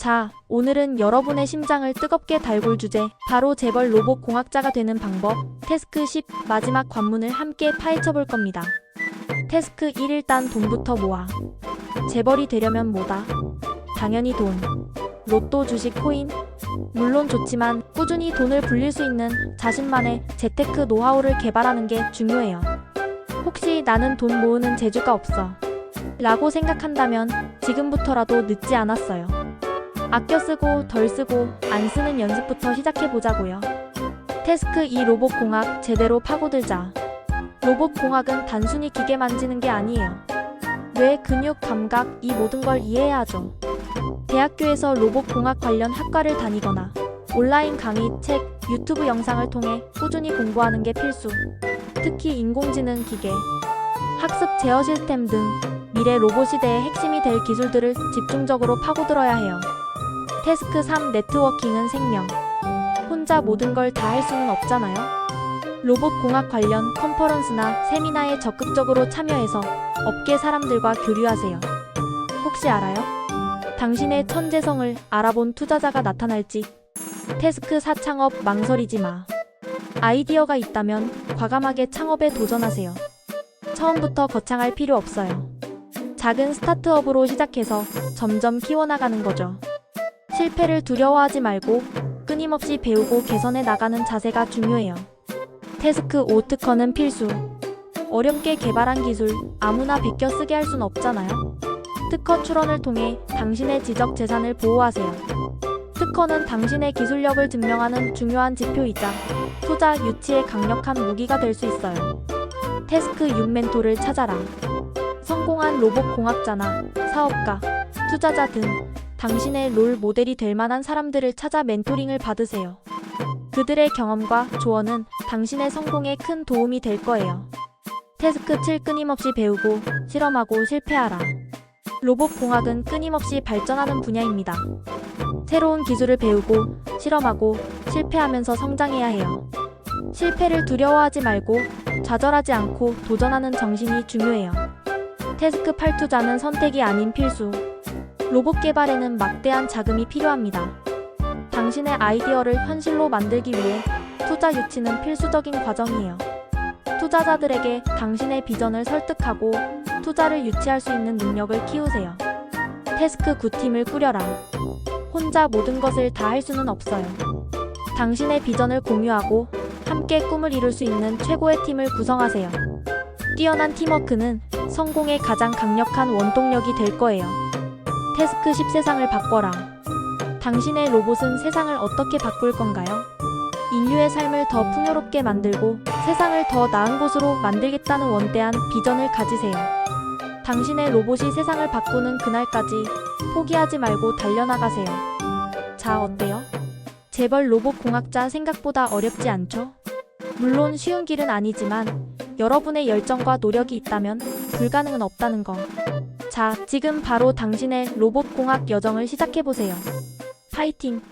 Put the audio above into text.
자, 오늘은 여러분의 심장을 뜨겁게 달굴 주제, 바로 재벌 로봇 공학자가 되는 방법, 태스크 10 마지막 관문을 함께 파헤쳐 볼 겁니다. 태스크 1 일단 돈부터 모아. 재벌이 되려면 뭐다? 당연히 돈. 로또 주식 코인? 물론 좋지만 꾸준히 돈을 불릴 수 있는 자신만의 재테크 노하우를 개발하는 게 중요해요. 혹시 나는 돈 모으는 재주가 없어. 라고 생각한다면 지금부터라도 늦지 않았어요. 아껴 쓰고 덜 쓰고 안 쓰는 연습부터 시작해 보자고요. 태스크 2 로봇 공학 제대로 파고들자. 로봇 공학은 단순히 기계 만지는 게 아니에요. 뇌, 근육, 감각 이 모든 걸 이해해야 하죠. 대학교에서 로봇 공학 관련 학과를 다니거나 온라인 강의, 책, 유튜브 영상을 통해 꾸준히 공부하는 게 필수. 특히 인공지능 기계, 학습 제어 시스템 등 미래 로봇 시대의 핵심이 될 기술들을 집중적으로 파고들어야 해요. 태스크 3 네트워킹은 생명. 혼자 모든 걸 다 할 수는 없잖아요. 로봇 공학 관련 컨퍼런스나 세미나에 적극적으로 참여해서 업계 사람들과 교류하세요. 혹시 알아요? 당신의 천재성을 알아본 투자자가 나타날지. 태스크 4 창업 망설이지 마. 아이디어가 있다면 과감하게 창업에 도전하세요. 처음부터 거창할 필요 없어요. 작은 스타트업으로 시작해서 점점 키워나가는 거죠. 실패를 두려워하지 말고 끊임없이 배우고 개선해 나가는 자세가 중요해요. 태스크 5 특허는 필수. 어렵게 개발한 기술 아무나 베껴 쓰게 할 순 없잖아요. 특허 출원을 통해 당신의 지적 재산을 보호하세요. 특허는 당신의 기술력을 증명하는 중요한 지표이자 투자 유치에 강력한 무기가 될 수 있어요. 태스크 6 멘토를 찾아라. 성공한 로봇 공학자나 사업가, 투자자 등 당신의 롤 모델이 될 만한 사람들을 찾아 멘토링을 받으세요. 그들의 경험과 조언은 당신의 성공에 큰 도움이 될 거예요. 태스크 7 끊임없이 배우고 실험하고 실패하라. 로봇 공학은 끊임없이 발전하는 분야입니다. 새로운 기술을 배우고 실험하고 실패하면서 성장해야 해요. 실패를 두려워하지 말고 좌절하지 않고 도전하는 정신이 중요해요. 태스크 8 투자는 선택이 아닌 필수. 로봇 개발에는 막대한 자금이 필요합니다. 당신의 아이디어를 현실로 만들기 위해 투자 유치는 필수적인 과정이에요. 투자자들에게 당신의 비전을 설득하고 투자를 유치할 수 있는 능력을 키우세요. 태스크 9팀을 꾸려라. 혼자 모든 것을 다 할 수는 없어요. 당신의 비전을 공유하고 함께 꿈을 이룰 수 있는 최고의 팀을 구성하세요. 뛰어난 팀워크는 성공의 가장 강력한 원동력이 될 거예요. 태스크 10 세상을 바꿔라. 당신의 로봇은 세상을 어떻게 바꿀 건가요? 인류의 삶을 더 풍요롭게 만들고 세상을 더 나은 곳으로 만들겠다는 원대한 비전을 가지세요. 당신의 로봇이 세상을 바꾸는 그날까지 포기하지 말고 달려나가세요. 자, 어때요? 재벌 로봇 공학자 생각보다 어렵지 않죠? 물론 쉬운 길은 아니지만 여러분의 열정과 노력이 있다면 불가능은 없다는 거. 자, 지금 바로 당신의 로봇 공학 여정을 시작해보세요. 파이팅!